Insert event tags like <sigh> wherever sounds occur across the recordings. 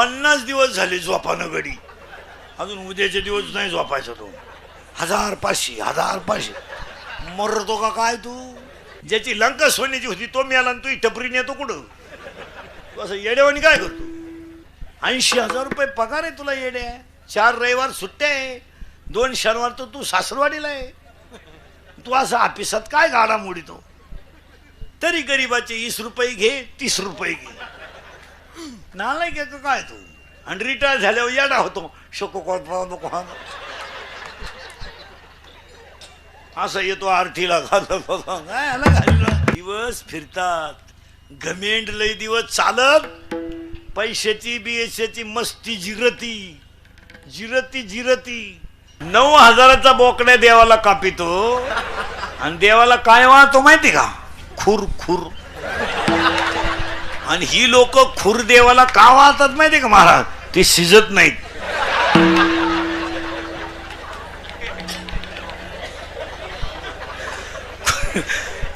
पन्नास दिवस झाले झोपानं गडी अजून उद्याचे दिवस नाही झोपायचा तो. हजार पाचशे हजार पाचशे. मरतो का काय तू? ज्याची लंका सोन्याची होती तो मिळाला आणि तू टपरी नेतो कुठं? तू असं येड्यावानी काय करतो? ऐंशी हजार रुपये पगार आहे तुला येड्या चार रविवार सुट्ट्या आहे. दोन शनिवार तर तू सासरवाडीला आहे. तू असं ऑफिसात काय गाडा मोडितो? तरी गरीबाचे वीस रुपये घे तीस रुपये घे. नालायक आहे का काय तू? आणि रिटायर झाल्यावर येडा होतो. शोको नको असं येतो आरतीला काय आला दिवस फिरतात. गमेंड लय दिवस चालत. पैशाची बियशाची मस्ती जिरती. जिरती जिरती. नऊ हजाराचा बोकड्या देवाला कापितो. आणि देवाला काय वाहतो माहिती का? खुर खुर. आणि ही लोक खुर देवाला का वाहतात माहिती का महाराज? ते शिजत नाहीत.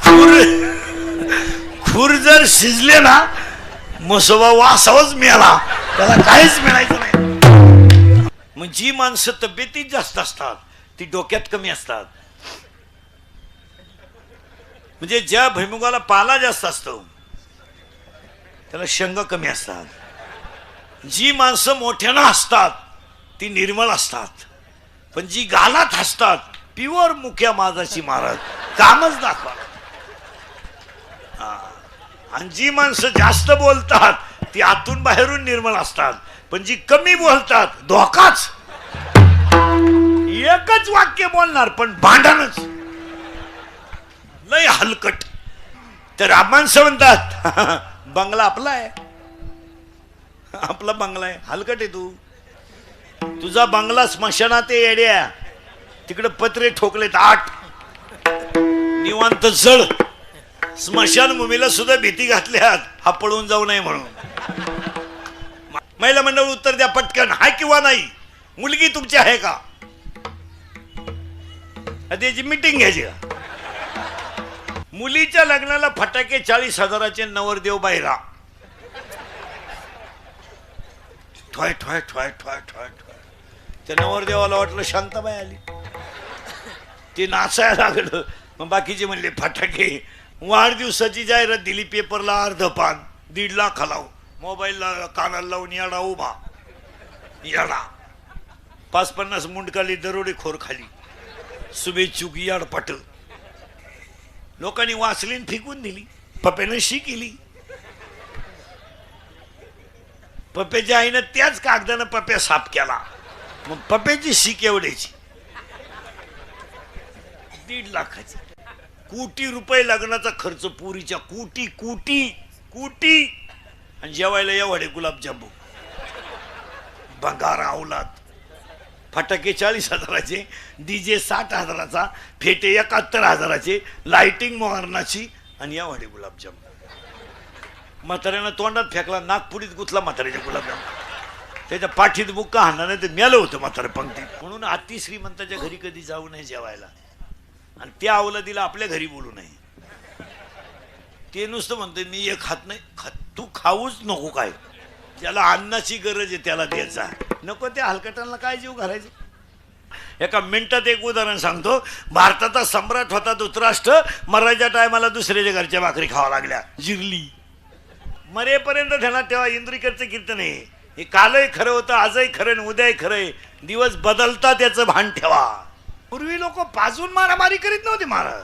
खुर खुर जर शिजले ना मसोबा वासावच मिळाला. त्याला काहीच मिळायचं नाही. मग जी माणसं तब्येतीत जास्त असतात ती डोक्यात कमी असतात. म्हणजे ज्या भैमुगाला पाला जास्त असतो त्याला शंग कमी असतात. जी माणसं मोठ्यानं हसतात ती निर्मळ असतात. पण जी गालात हसतात प्युअर मुख्या माझाची महाराज. कामच दाखवा. हा. आणि जी माणसं जास्त बोलतात ती आतून बाहेरून निर्मळ असतात. पण जी कमी बोलतात धोकाच. एकच वाक्य बोलणार पण भांडणच. लय हलकट. तर माणसं म्हणतात <laughs> बंगला आपला आहे. आपला बंगला आहे. हलकट आहे तू. तुझा बंगला स्मशानात येड्या तिकडे पत्रे ठोकलेत. आठ. निवांत जळ. स्मशानभूमीला सुद्धा भीती घातल्यात. हा पळून जाऊ नये म्हणून. महिला मंडळ उत्तर द्या पटकन. हाय किंवा नाही? मुलगी तुमची आहे का? त्याची मीटिंग घ्यायची का? मुलीच्या लग्नाला फटाके चाळीस हजाराचे नवरदेव बाहेरा ठोय ठोय ठोय ठोय ठोय ठोय. त्या नवरदेवाला वाटलं शांताबाई आली. ते नाचायला लागलं. मग बाकीचे म्हणले फटाके. वाढदिवसाची जाहिरात दिली पेपरला अर्ध पान दीड लाख हलाव मोबाईलला कानाला लावून येडा उभा. येडा. पाच पन्नास मुंडकाली दरोडे खोर खाली शुभेच्छुक याडपट लोकांनी वासलीन फेकून दिली. पप्यानं शी केली. पप्याच्या आईनं त्याच कागदानं पप्या साफ केला. मग पप्याची शी केवढ्याची? दीड लाखाची. कोटी रुपये लग्नाचा खर्च पुरीच्या कोटी कोटी कोटी. आणि जेवायला एवढे गुलाबजामू बंगारा अवलाद फटाके चाळीस हजाराचे डी जे साठ हजाराचा फेटे एकाहत्तर हजाराचे लाइटिंग मोहरणाची आणि या वाढे गुलाबजाम. म्हाताऱ्यानं तोंडात फेकला नागपुरीत गुतला म्हाताऱ्याच्या गुलाबजाम. त्याच्या पाठीत बुक्का हाणला नाही ते मेलं होतं म्हातारं पंक्तीत म्हणून अति श्रीमंताच्या घरी कधी जाऊ नये जेवायला. आणि त्या अवलादीला आपल्या घरी बोलू नये. ते नुसतं म्हणते मी एक खात नाही खात तू खाऊच नको काय. ज्याला अन्नाची गरज आहे त्याला द्यायचा. नको त्या हलकटांना काय जीव घालायचे? एका मिनिटात एक उदाहरण सांगतो. भारताचा सम्राट होता धृतराष्ट्र मराठ्या टायमाला दुसऱ्याच्या घरच्या भाकरी खावा लागल्या. जिरली. मरेपर्यंत ध्यानात ठेवा इंद्रीकरचं कीर्तन आहे. हे कालही खरं होतं आजही खरं आणि उद्याही खरं आहे. दिवस बदलता त्याचं भान ठेवा. पूर्वी लोक पाजून मारामारी करीत नव्हते महाराज.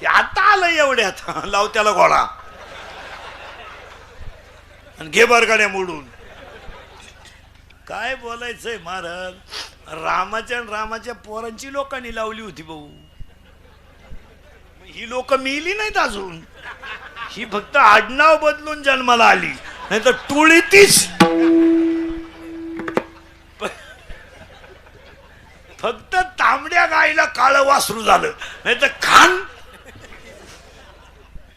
ते आता आलं एवढ्यात. लावत्याला गोळा. घोडा आणि घे बारगाड्या मोडून. काय बोलायचंय महाराज? रामाच्या आणि रामाच्या पोरांची लोकांनी लावली होती भाऊ. ही लोक मिली नाहीत अजून. ही फक्त आडनाव बदलून जन्माला आली. नाही तर टुळीतीच. फक्त तांबड्या गायला काळ वासरू झालं. नाही तर खान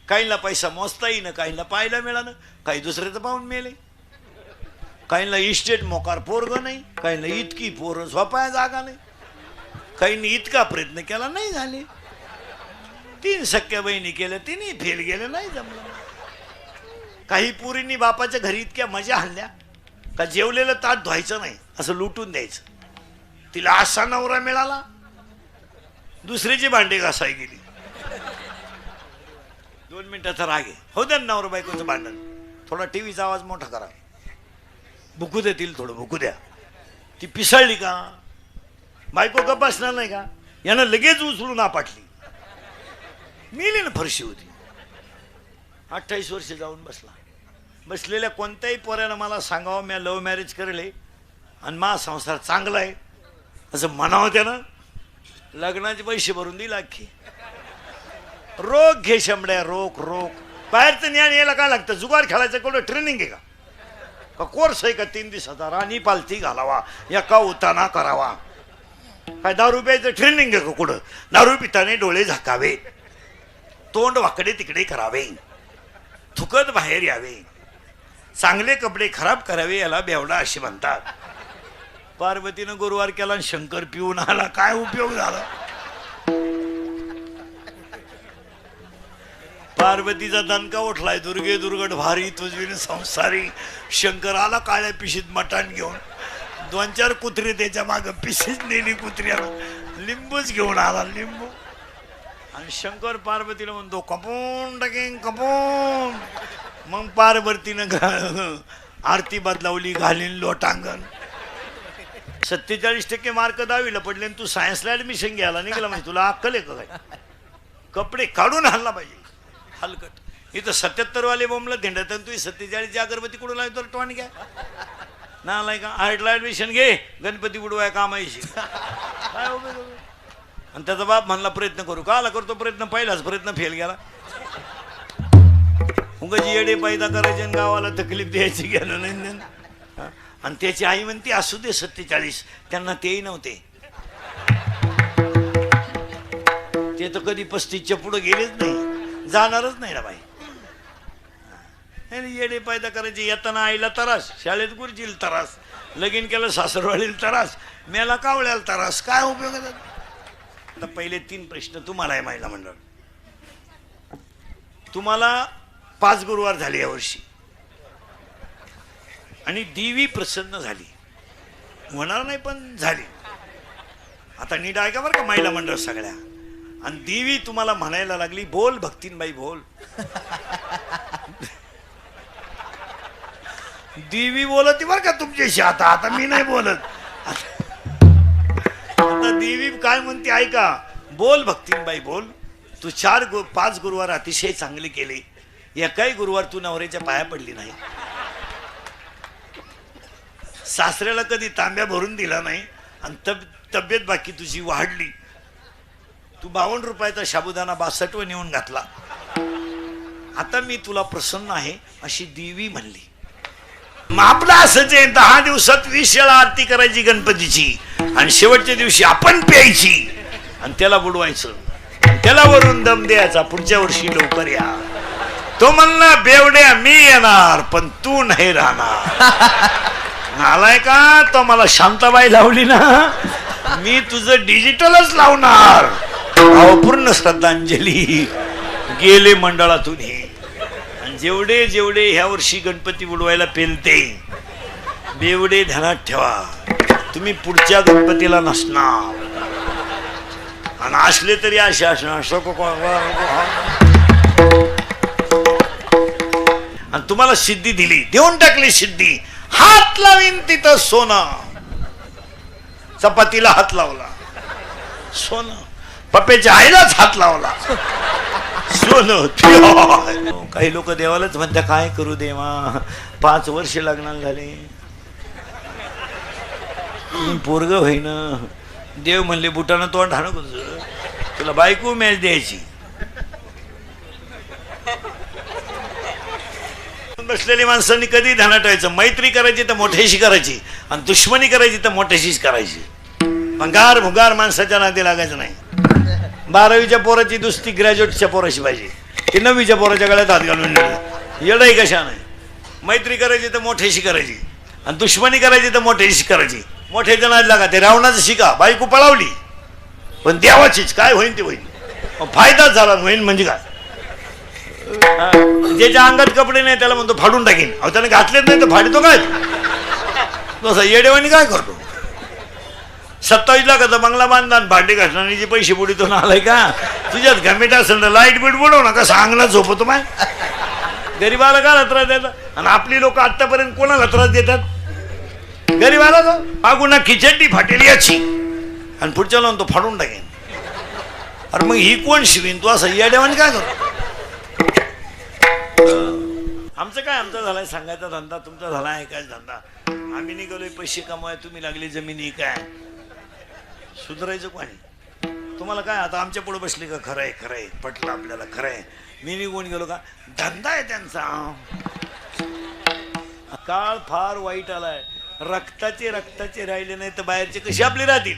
काहींना पैसा मोजता येईन काहींना पाहायला मिळालं काही दुसरे तर पाहून मेले. काहींना इस्टेट मोकार पोरग नाही काहींना इतकी पोरं झोपाया जागा नाही. काहींनी इतका प्रयत्न केला नाही झाले. तीन सख्या बहिणी केल्या तिने फेल गेले नाही जमलं. काही पुरींनी बापाच्या घरी इतक्या मजा हल्ल्या का जेवलेलं ताट धुवायचं नाही असं लुटून द्यायचं. तिला असा नवरा मिळाला दुसरीची भांडे घासाय गेली. दोन मिनिटाचा राग आहे. हो द्या ना नवरा बायकोचं भांडण. थोडा टी व्हीचा आवाज मोठा करा. भुकू देतील थोडं भुकू द्या. ती पिसळली का? बायको का बसणार नाही का? यानं लगेच उचलून आपटली. मिली ना फरशी होती. अठ्ठावीस वर्ष जाऊन बसला. बसलेल्या कोणत्याही पोऱ्यानं मला सांगावं मी लव्ह मॅरेज करले आणि मा संसार चांगला आहे. असं म्हणावं त्यानं. लग्नाचे पैसे भरून दिला अख्खी. रोग घे शेंबड्या रोग रोग. बाहेरचं ज्ञान यायला काय लागतं? जुगार खेळायचं कुठं ट्रेनिंग आहे का? का कोर्स आहे का? तीन दिवसाचा राणी पालथी घालावा या का उताना करावा. काय दारू प्यायचं ट्रेनिंग आहे का कुठं? दारू पिताने डोळे झाकावे. तोंड वाकडे तिकडे करावे. थुकत बाहेर यावे. चांगले कपडे खराब करावे याला बेवडा असे म्हणतात. पार्वतीनं गुरुवार केला आणि शंकर पिऊन आला. काय उपयोग झाला? पार्वतीचा दणका उठलाय दुर्गे दुर्गट भारी तुझवीन संसारी. शंकर आला काळ्या पिशीत मटण घेऊन दोन चार कुत्रे त्याच्या माग पिशीत नेली कुत्र्याला. लिंबूच घेऊन आला लिंबू. आणि शंकर पार्वतीला म्हणतो कपून टाकेन कपून. मग पार्वतीनं आरती बदलावली घालीन लोटांगण. सत्तेचाळीस टक्के मार्क दहावीला पडले आणि तू सायन्सला ऍडमिशन घ्यायला निघाला म्हणजे तुला अक्कल आहे का काय? कपडे काढून आणला पाहिजे. हलकट. इथं सत्याहत्तर वाले बोंबला धिंडत आणि तुझी सत्तेचाळीसची अगरबत्ती कुठून लावतो टॉन घ्या ना लाय का आर्टला ऍडमिशन घे गणपती बुडवाय कामायशी काय आणि त्याचा बाप म्हणला प्रयत्न करू. का आला करतो प्रयत्न पहिलाच प्रयत्न फेल गेला. उगाची येडे पैदा करायचे आणि गावाला तकलीफ द्यायची गेलं नाही आणि त्याची आई म्हणते असू दे सत्तेचाळीस. त्यांना तेही नव्हते. ते तर कधी पस्तीसच्या पुढे गेलेच नाही. जाणारच नाही ना बाई. नाही, येडे पैदा करायचे येताना आईला तरास शाळेत गुरुजील तरास लगीन केलं सासरवाडीला तरास मेला कावळ्याला तरास काय उपयोग आता पहिले तीन प्रश्न तुम्हाला आहे महिला मंडळ. तुम्हाला पाच गुरुवार झाले यावर्षी आणि देवी प्रसन्न झाली. होणार नाही पण झाली. आता नीट ऐका बरं का महिला मंडळ सगळ्या? आणि देवी तुम्हाला म्हणायला लागली बोल भक्तीनबाई बोल. देवी बोलत बरं का तुमच्याशी आता आता मी नाही बोलत. आता देवी काय म्हणते ऐका बोल भक्तीनबाई बोल. तू चार गु पाच गुरुवार अतिशय चांगले केले. एकाही गुरुवार तू नवऱ्याच्या पाया पडली नाही. सासऱ्याला कधी तांब्या भरून दिला नाही आणि तब तब्येत बाकी तुझी वाढली. तू बावन्न रुपयाचा शाबुदाना बासष्टवर नेऊन घातला. आता मी तुला प्रसन्न आहे अशी देवी म्हणली. मग आपलं असंच आहे दहा दिवसात वीस वेळा आरती करायची गणपतीची आणि शेवटच्या दिवशी आपण प्यायची. आणि त्याला बुडवायचं. त्याला वरून दम द्यायचा पुढच्या वर्षी लवकर या. तो म्हणला बेवड्या मी येणार पण तू नाही राहणार. आलाय का? तो मला शांताबाई लावली ना. मी तुझं डिजिटलच लावणार. भावपूर्ण पूर्ण श्रद्धांजली गेले मंडळातून हे. आणि जेवढे जेवढे ह्या वर्षी गणपती उडवायला पेलते बेवडे ध्यानात ठेवा. तुम्ही पुढच्या गणपतीला नसणार. आणि असले तरी असे असणार आणि तुम्हाला सिद्धी दिली. देऊन टाकली सिद्धी. हात लावीन तिथं सोनं. चपातीला हात लावला. सोनं. पप्पेच्या आईलाच हात लावला. सोनं काही लोक देवालाच म्हणतात काय करू देवा? पाच वर्ष लग्नाला झाले. पोरग होईन. देव म्हणले बुटानं तोंड हाणं तुझं? तुला बायको मॅच द्यायची. बसलेली माणसांनी कधी धनाटायचं? ठेवायचं मैत्री करायची तर मोठ्याशी करायची आणि दुश्मनी करायची तर मोठ्याशीच करायची. भंगार भुगार माणसाच्या नादी लागायचं नाही. बारावीच्या पोराची दुसती ग्रॅज्युएटच्या पोराशी पाहिजे. ती नववीच्या पोराच्या गळ्यात हात घालून येडाही कशा नाही मैत्री करायची तर मोठ्याशी करायची. आणि दुश्मनी करायची तर मोठ्याशी करायची. मोठ्याच्या नाद लागा ते रावणाचं शिका. बायको पळावली. पण देवाचीच. काय होईन ते होईन. फायदाच झाला होईन म्हणजे काय? ज्याच्या अंगात कपडे नाही त्याला म्हणतो फाडून टाकीन. अहो त्याने घातलेच नाही तर फाडतो काय? तसं असं येडेवानी काय करतो? सत्तावीस लाखाचा बंगला बांधला आणि भांडे घासण्याचे पैसे बुडीतून आलाय का? तुझ्यात घमेट असेल तर लाइट बीट बुडव ना नका सांगला झोपतो माय गरीबाला का त्रास द्यायचा आणि आपली लोक आतापर्यंत कोणाला त्रास देतात? गरीबाला तो? ना खिचडी फाटेल याची. आणि पुढच्या लावून तो फाडून टाकेन. अरे मग ही कोण शिवीन? तू असं येड्यावानी म्हणजे काय करतो? आमचं काय आमचा झालाय? सांगायचा धंदा तुमचा झाला आहे काय धंदा? आम्ही निघालोय पैसे कमवाय तुम्ही लागली जमिनी काय? सुधरायचं कोणी? तुम्हाला काय आता आमच्या पुढे बसले का? खरं आहे खरं आहे पटलं आपल्याला खरं आहे मी निघून गेलो का? धंदा आहे त्यांचा. काळ फार वाईट आलाय. रक्ताचे रक्ताचे राहिले नाही तर बाहेरचे कशी आपले राहतील?